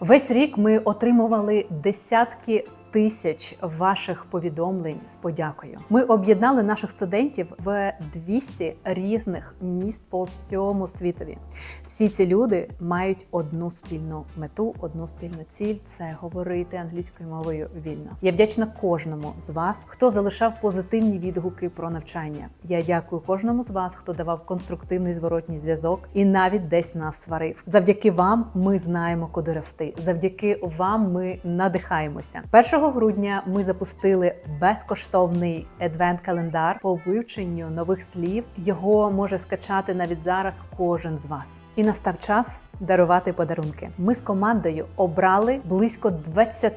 Весь рік ми отримували десятки. Тисяч ваших повідомлень з подякою. Ми об'єднали наших студентів в 200 різних міст по всьому світові. Всі ці люди мають одну спільну мету, одну спільну ціль це говорити англійською мовою вільно. Я вдячна кожному з вас, хто залишав позитивні відгуки про навчання. Я дякую кожному з вас, хто давав конструктивний зворотній зв'язок і навіть десь нас сварив. Завдяки вам ми знаємо, куди рости. Завдяки вам ми надихаємося. 1 грудня ми запустили безкоштовний адвент-календар по вивченню нових слів. Його може скачати навіть зараз кожен з вас. І настав час дарувати подарунки. Ми з командою обрали близько 20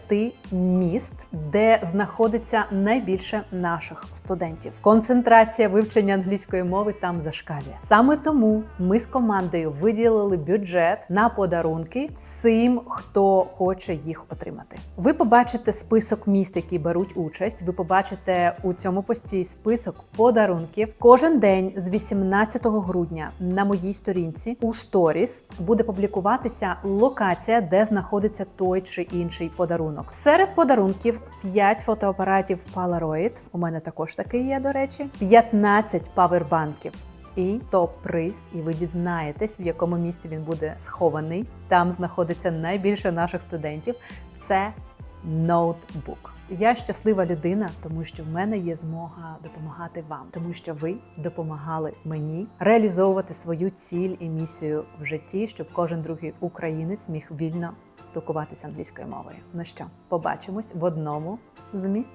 міст, де знаходиться найбільше наших студентів. Концентрація вивчення англійської мови там зашкалює. Саме тому ми з командою виділили бюджет на подарунки всім, хто хоче їх отримати. Ви побачите список міст, які беруть участь. Ви побачите у цьому пості список подарунків. Кожен день з 18 грудня на моїй сторінці у сторіс буде публікуватися локація, де знаходиться той чи інший подарунок. Серед подарунків 5 фотоапаратів Polaroid, У мене також такий є, до речі, 15 павербанків. І топ-приз, і ви дізнаєтесь, в якому місці він буде схований. Там знаходиться найбільше наших студентів. Це ноутбук. Я щаслива людина, тому що в мене є змога допомагати вам, тому що ви допомагали мені реалізовувати свою ціль і місію в житті, щоб кожен другий українець міг вільно спілкуватися англійською мовою. Ну що, побачимось в одному з міст.